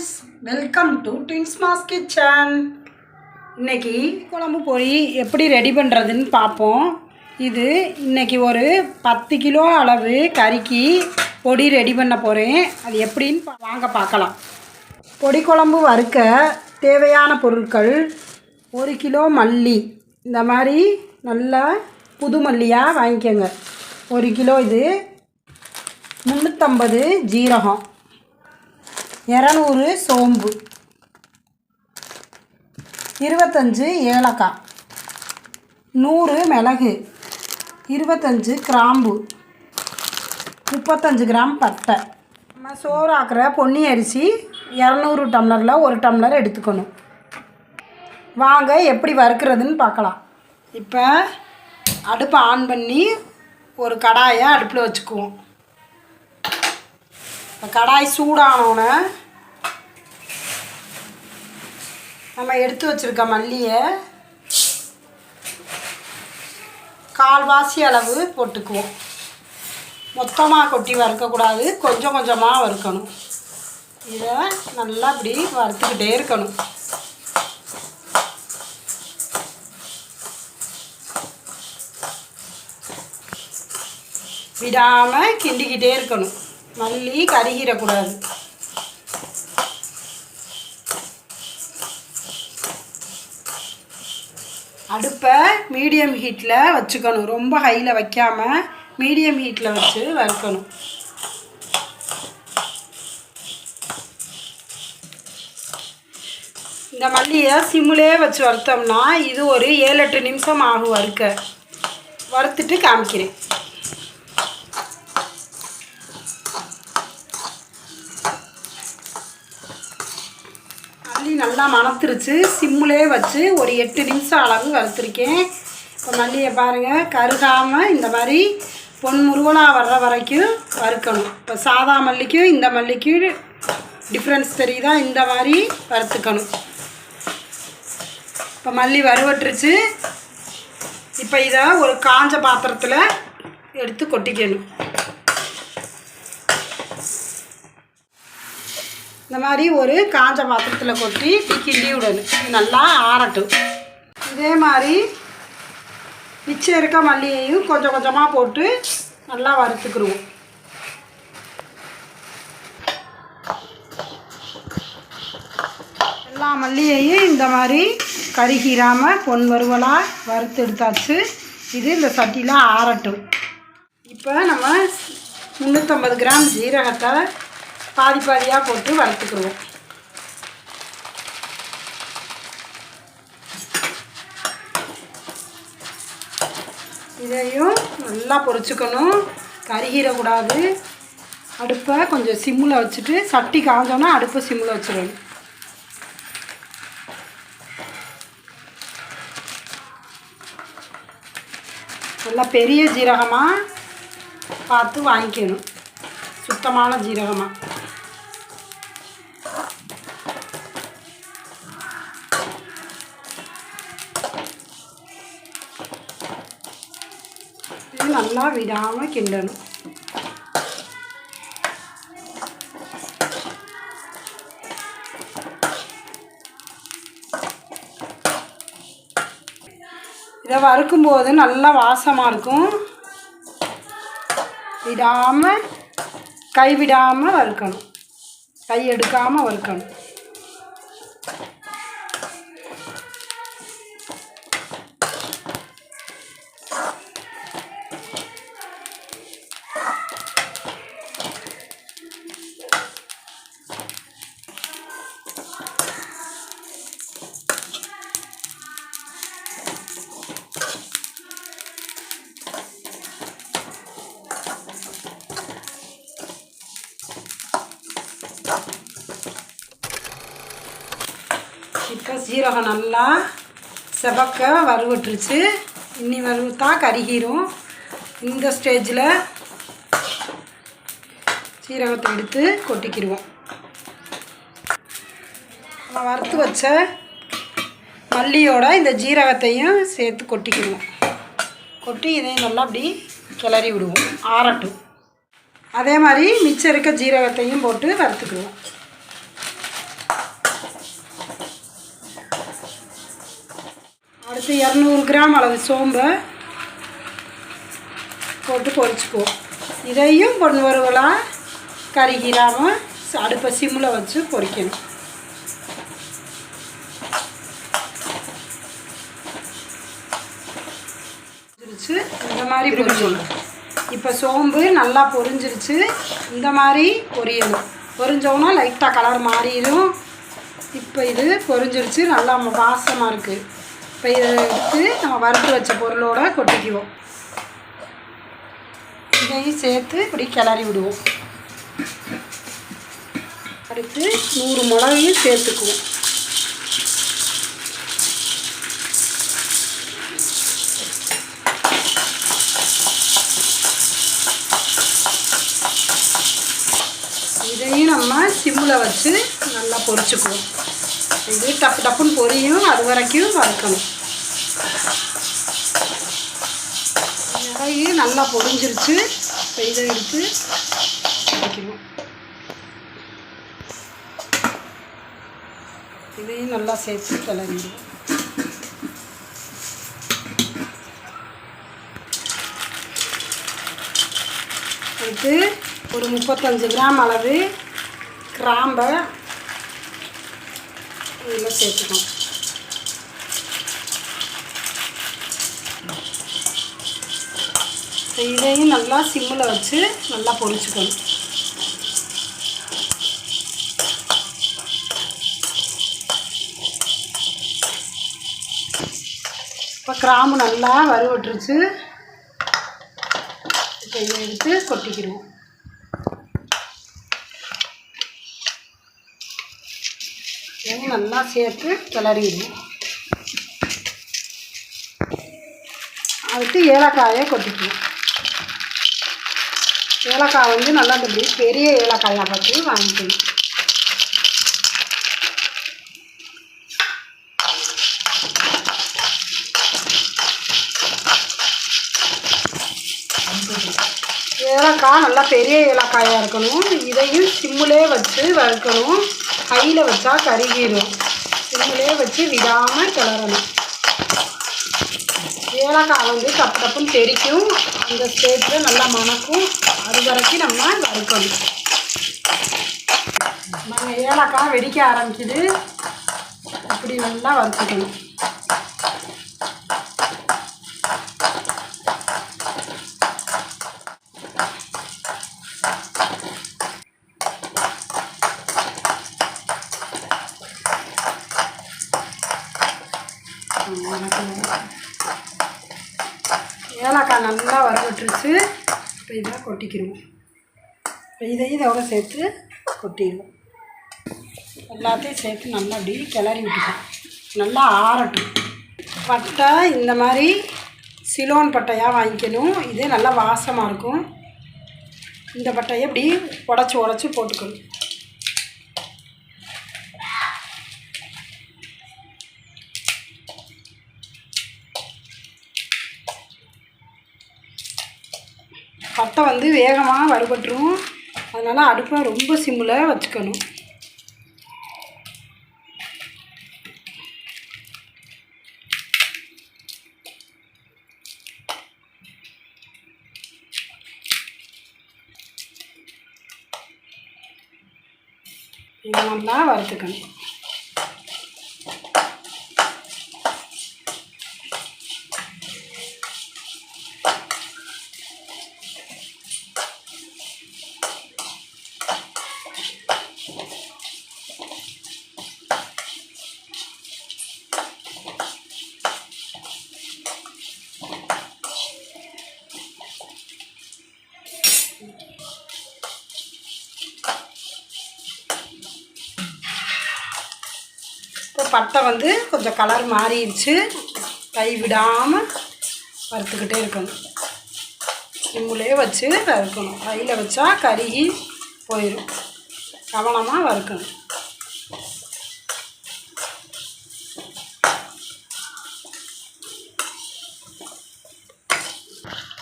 Friends welcome to twins mass kitchen இன்றைக்கி குழம்பு பொடி எப்படி ரெடி பண்ணுறதுன்னு பார்ப்போம். இது இன்றைக்கி ஒரு பத்து கிலோ அளவு கறிக்கு பொடி ரெடி பண்ண போகிறேன் அது எப்படின்னு பா- வாங்க பார்க்கலாம். பொடி குழம்பு வறுக்க தேவையான பொருட்கள் ஒரு கிலோ மல்லி. இந்த மாதிரி நல்லா புது மல்லியாக வாங்கிக்கோங்க. ஒரு கிலோ இது முந்நூற்றம்பது ஜீரகம். இரநூறு சோம்பு. இருபத்தஞ்சு ஏலக்காய். நூறு மிளகு. இருபத்தஞ்சு கிராம்பு. முப்பத்தஞ்சு கிராம் பட்டை. நம்ம சோறு ஆக்குற பொன்னி அரிசி இரநூறு டம்ளரில் ஒரு டம்ளர் எடுத்துக்கணும். வாங்க எப்படி வறுக்கிறதுன்னு பார்க்கலாம். இப்போ அடுப்பை ஆன் பண்ணி ஒரு கடாயை அடுப்பில் வச்சுக்குவோம். இப்போ கடாய் சூடானோன்னே நம்ம எடுத்து வச்சுருக்க மல்லியை கால்வாசி அளவு போட்டுக்குவோம். மொத்தமாக கொட்டி வறுக்கக்கூடாது. கொஞ்சம் கொஞ்சமாக வறுக்கணும். இதை நல்லா இப்படி வறுத்துக்கிட்டே இருக்கணும். விடாமல் கிண்டிக்கிட்டே இருக்கணும். மல்லி கருகிடக்கூடாது. அடுப்பை மீடியம் ஹீட்டில் வச்சுக்கணும். ரொம்ப ஹையில் வைக்காமல் மீடியம் ஹீட்டில் வச்சு வறுக்கணும். இந்த மல்லியை சிம்மிலே வச்சு வறுத்தோம்னா இது ஒரு ஏழு எட்டு நிமிஷம் ஆகும் வறுக்க. வறுத்துட்டு காமிக்கிறேன். நல்லா மணத்துருச்சு. சிம்முலே வச்சு ஒரு எட்டு நிமிஷம் அளவு வறுத்துருக்கேன். இப்போ மல்லியை பாருங்கள் கருகாமல் இந்த மாதிரி பொன் முருவலாக வர்ற வரைக்கும் வறுக்கணும். இப்போ சாதா மல்லிக்கும் இந்த மல்லிக்கும் டிஃப்ரென்ஸ் தெரியுதா? இந்த மாதிரி வறுத்துக்கணும். இப்போ மல்லி வறுவட்டுருச்சு இப்போ இதை ஒரு காஞ்ச பாத்திரத்தில் எடுத்து கொட்டிக்கணும். இந்த மாதிரி ஒரு காஞ்ச பாத்திரத்தில் கொட்டி கிண்டி விடணும். இது நல்லா ஆறட்டும். இதே மாதிரி மிச்சம் இருக்க மல்லியையும் கொஞ்சம் கொஞ்சமாக போட்டு நல்லா வறுத்துக்கிடுவோம் எல்லா மல்லியையும் இந்த மாதிரி கருகிராமல் பொன் வறுவலாக வறுத்து எடுத்தாச்சு. இது இந்த சட்டியில் ஆறட்டும். இப்போ நம்ம முந்நூற்றம்பது கிராம் ஜீரகத்தை பாதி பாதியாக போட்டு வளர்த்துக்கிடுவோம் இதையும் நல்லா பொரிச்சுக்கணும். கருகிடக்கூடாது அடுப்பை கொஞ்சம் சிம்மில் வச்சுட்டு சட்டி காஞ்சோன்னா அடுப்பை சிம்மில் வச்சிடணும். நல்லா பெரிய ஜீரகமாக பார்த்து வாங்கிக்கணும். சுத்தமான ஜீரகமாக நல்லா விடாமல் கிண்டணும். இதை வறுக்கும்போது நல்லா வாசமாக இருக்கும். விடாமல் கை விடாமல் வறுக்கணும். கை எடுக்காமல் வறுக்கணும். இப்போ சீரகம் நல்லா செவக்க வறுவிட்டுருச்சு. இன்னி வறுத்தா கருகிரும் இந்த ஸ்டேஜில் சீரகத்தை எடுத்து கொட்டிக்கிடுவோம். வறுத்து வச்ச மல்லியோட இந்த ஜீரகத்தையும் சேர்த்து கொட்டிக்கிடுவோம். கொட்டி இதையும் நல்லா அப்படி கிளறி விடுவோம். ஆறட்டும். அதே மாதிரி மிச்சம் இருக்க ஜீரகத்தையும் போட்டு வறுத்துக்கிடுவோம். இரநூறு கிராம் அளவு சோம்பை போட்டு பொரிச்சுக்குவோம். இதையும் பொண்ணு வறுவலாக கருகிராமல் அடுப்பை சிம்மில் வச்சு பொரிக்கணும். பொரிஞ்சிருச்சு. இந்த மாதிரி பொரிக்கணும். இப்போ சோம்பு நல்லா பொரிஞ்சிருச்சு. இந்த மாதிரி பொரியணும். பொரிஞ்சோன்னா லைட்டாக கலர் மாறிடும். இப்போ இது பொரிஞ்சிருச்சு. நல்லா வாசமாக இருக்குது இப்போ எடுத்து நம்ம வறுத்து வச்ச பொருளோட கொட்டிக்குவோம். இதையும் சேர்த்து இப்படி கிளறி விடுவோம். அடுத்து நூறு மிளகையும் சேர்த்துக்குவோம். இதையும் நம்ம சிம்மில் வச்சு நல்லா பொரிச்சுக்குவோம். இது டப்பு டப்புன்னு பொரியும். அது வரைக்கும் வறுக்கணும். மிளகு நல்லா பொறிஞ்சிருச்சு இப்போ இதை எடுத்து வைக்கணும் இதையும் நல்லா சேர்த்து கிளறிடுவோம் அடுத்து ஒரு முப்பத்தஞ்சு கிராம் அளவு கிராம்பை இதில் சேர்த்துக்கணும். இதையும் நல்லா சிம்மில் வச்சு நல்லா பொரிச்சுக்கணும். இப்போ கிராம்பு நல்லா வறுவட்டுருச்சு. இப்போ இதை எடுத்து கொட்டிக்கிடுவோம். இதையும் நல்லா சேர்த்து கிளறிடுவோம். அடுத்து ஏலக்காயை கொட்டிக்குவோம். ஏலக்காய் வந்து நல்லா இப்படி பெரிய ஏலக்காயாக பார்த்து வாங்கிக்கணும் ஏலக்காய் நல்லா பெரிய ஏலக்காயாக இருக்கணும். இதையும் சிம்மிலே வச்சு வறுக்கணும். கையில் வச்சா கருகிடும் சிம்மிலே வச்சு விடாமல் கிளறணும். ஏலக்காய் வந்து டப்பு டப்புன்னு தெரிக்கும். அந்த ஸ்டேஜில் நல்லா மணக்கும். அது வரைக்கும் நம்ம வறுக்கணும். நம்ம ஏலக்காய் வெடிக்க ஆரம்பிக்குது. இப்படி நல்லா வறுத்துக்கணும் ஏலக்காய் நல்லா வறுபட்டுருச்சு இதாக கொட்டிக்கிடுவோம் இதையும் இதோட சேர்த்து கொட்டிடுவோம். எல்லாத்தையும் சேர்த்து நல்லா அப்படி கிளறி விட்டுக்கணும் நல்லா ஆறட்டும். பட்டை இந்த மாதிரி சிலோன் பட்டையாக வாங்கிக்கணும். இது நல்லா வாசமாக இருக்கும். இந்த பட்டையை இப்படி உடச்சி உடச்சி போட்டுக்கணும். பட்டை வந்து வேகமாக வறுபட்டுரும். அதனால் அடுப்பை ரொம்ப சிம்மில் வச்சுக்கணும். இது நல்லா வறுத்துக்கணும். பட்டை வந்து கொஞ்சம் கலர் மாறிடுச்சு. கை விடாமல் வறுத்துக்கிட்டே இருக்கணும். சிம்முலே வச்சு வறுக்கணும். கையில் வச்சா கருகி போயிடும் கவனமாக வறுக்கணும்.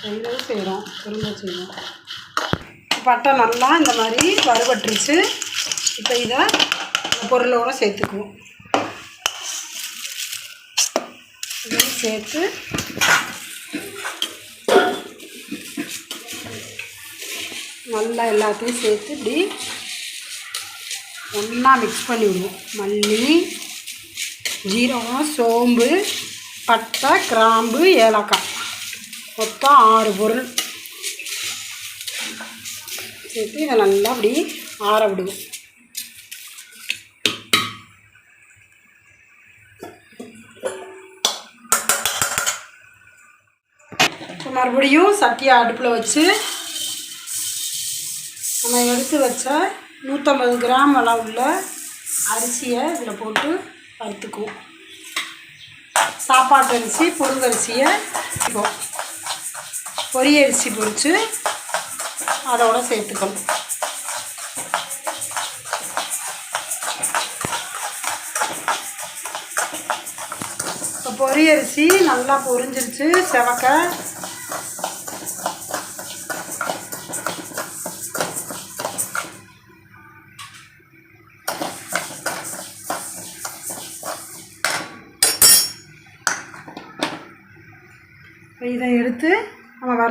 கையில் செய்கிறோம் திரும்ப செய்கிறோம் பட்டை நல்லா இந்த மாதிரி வறுபட்டுருச்சு. இப்போ இதை பொருளோடு சேர்த்துக்குவோம். இதையும் சேர்த்து நல்லா எல்லாத்தையும் சேர்த்து இப்படி ஒன்றா மிக்ஸ் பண்ணி விடுவோம் மல்லி ஜீரகம் சோம்பு பட்டை கிராம்பு ஏலக்காய். மொத்தம் ஆறு பொருள். சேர்த்து இதை நல்லா அப்படி ஆற விடுவோம். மறுபடியும் சட்டியை அடுப்பில் வச்சு நம்ம எடுத்து வச்ச நூற்றம்பது கிராம் அளவுள்ள அரிசியை இதில் போட்டு வறுத்துக்குவோம். சாப்பாட்டு அரிசி புழுங்கரிசியை இப்போ பொரியரிசி பொரித்து அதோட சேர்த்துக்கணும். இப்போ பொரிய அரிசி நல்லா பொரிஞ்சிருச்சு செவக்க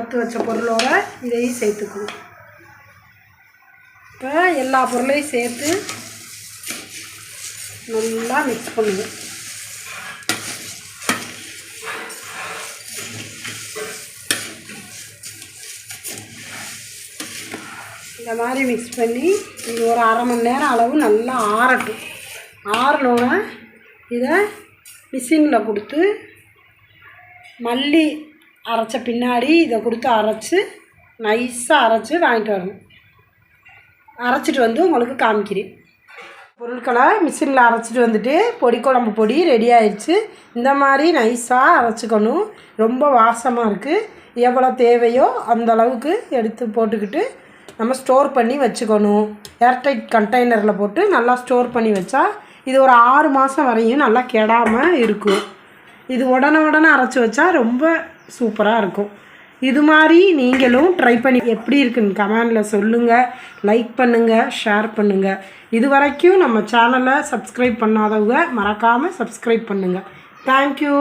வறுத்து வச்ச பொருளோட இதையும் சேர்த்துக்கணும். இப்போ எல்லா பொருளையும் சேர்த்து நல்லா மிக்ஸ் பண்ணுவோம் இந்த மாதிரி மிக்ஸ் பண்ணி இது ஒரு அரை மணி நேரம் அளவு நல்லா ஆறட்டும். ஆறணுன்னா இதை மிஷினில் கொடுத்து மல்லி அரைச்ச பின்னாடி இதை கொடுத்து அரைச்சி நைஸாக அரைச்சி வாங்கிட்டு வரணும். அரைச்சிட்டு வந்து உங்களுக்கு காமிக்கிறேன். பொருட்களை மிஷினில் அரைச்சிட்டு வந்துட்டு பொடி குழம்பு பொடி ரெடி ஆயிடுச்சு இந்த மாதிரி நைஸாக அரைச்சிக்கணும். ரொம்ப வாசமாக இருக்குது எவ்வளோ தேவையோ அந்த அளவுக்கு எடுத்து போட்டுக்கிட்டு நம்ம ஸ்டோர் பண்ணி வச்சுக்கணும். ஏர்டைட் கண்டெய்னரில் போட்டு நல்லா ஸ்டோர் பண்ணி வச்சா இது ஒரு ஆறு மாதம் வரையும் நல்லா கெடாமல் இருக்கும். இது உடனே உடனே அரைச்சி வச்சா ரொம்ப சூப்பராக இருக்கும். இது மாதிரி நீங்களும் ட்ரை பண்ணி எப்படி இருக்குன்னு கமெண்டில் சொல்லுங்கள் லைக் பண்ணுங்கள் ஷேர் பண்ணுங்கள் இது வரைக்கும் நம்ம சேனலை சப்ஸ்கிரைப் பண்ணாதவங்க மறக்காமல் சப்ஸ்கிரைப் பண்ணுங்கள் தேங்க்யூ